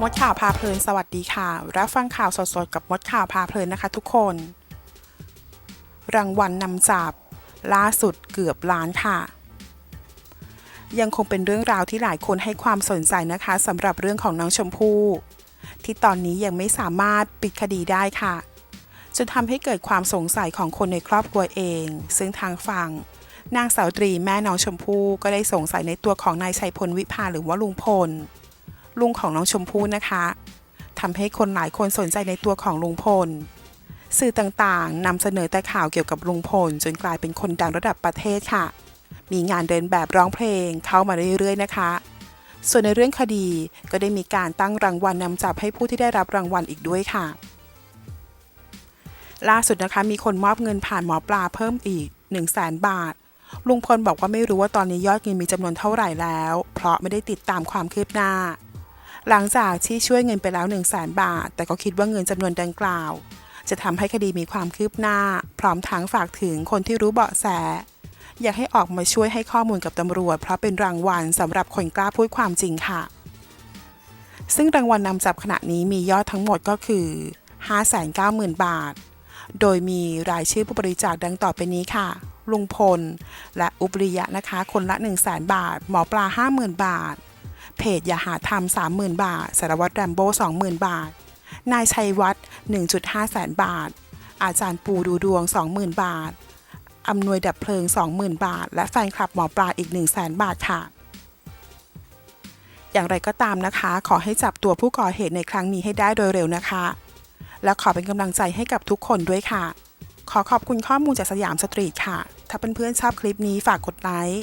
มดข่าวพาเพลินสวัสดีค่ะ รับฟังข่าวสดๆกับมดข่าวพาเพลินนะคะทุกคน รางวัลนำจับล่าสุดเกือบล้านค่ะ ยังคงเป็นเรื่องราวที่หลายคนให้ความสนใจนะคะสำหรับเรื่องของน้องชมพู่ที่ตอนนี้ยังไม่สามารถปิดคดีได้ค่ะจนทำให้เกิดความสงสัยของคนในครอบครัวเอง ซึ่งทางฝั่งนางสาวตรีแม่น้องชมพู่ก็ได้สงสัยในตัวของนายชัยพลวิภาหรือว่าลุงพล ลุงของน้องชมพู่นะคะทำให้คนหลายคนสนใจในตัวของลุงพล สื่อต่างๆนำเสนอแต่ข่าวเกี่ยวกับลุงพล จนกลายเป็นคนดังระดับประเทศค่ะ มีงานเดินแบบร้องเพลงเข้ามาเรื่อยๆนะคะ ส่วนในเรื่องคดีก็ได้มีการตั้งรางวัลนนำจับให้ผู้ที่ได้รับรางวัลอีกด้วยค่ะ ล่าสุดนะคะมีคนมอบเงินผ่านหมอปลาเพิ่มอีก 1 0 0 0 0แสนบาทลุงพลบอกว่าไม่รู้ว่าตอนนี้ยอดเงินมีจำนวนเท่าไหร่แล้ว เพราะไม่ได้ติดตามความคืบหน้า หลังจากที่ช่วยเงินไปแล้ว1 0 0 0 0แสนบาท แต่ก็คิดว่าเงินจำนวนดังกล่าว จะทำให้คดีมีความคืบหน้า พร้อมทั้งฝากถึงคนที่รู้เบาะแส อยากให้ออกมาช่วยให้ข้อมูลกับตำรวจ เพราะเป็นรางวัลสำหรับคนกล้าพูดความจริงค่ะ ซึ่งรางวัลนนำจับขณะนี้มียอดทั้งหมดก็คือ 590,000 บาท โดยมีรายชื่อผู้บริจาคดังต่อไปนี้ค่ะลุงพล และอุบริยะนะคะ คนละ 1 0 0 0 0แบาท หมอปลา 50,000 บาท เพจอย่าหาทำ30,000บาท สารวัตรแรมโบ้20,000บาท นายชัยวัฒน์1.5 แสนบาท อาจารย์ปูดูดวง 20,000 บาทอำนวยดับเพลิง 20,000 บาท และแฟนคลับหมอปลาอีก 1 0 0 0 0แสนบาทค่ะ อย่างไรก็ตามนะคะ ขอให้จับตัวผู้ก่อเหตุในครั้งนี้ให้ได้โดยเร็วนะคะ และขอเป็นกำลังใจให้กับทุกคนด้วยค่ะ ขอขอบคุณข้อมูลจากสยามสตรีทค่ะ ถ้าเพื่อนๆชอบคลิปนี้ฝากกดไลค์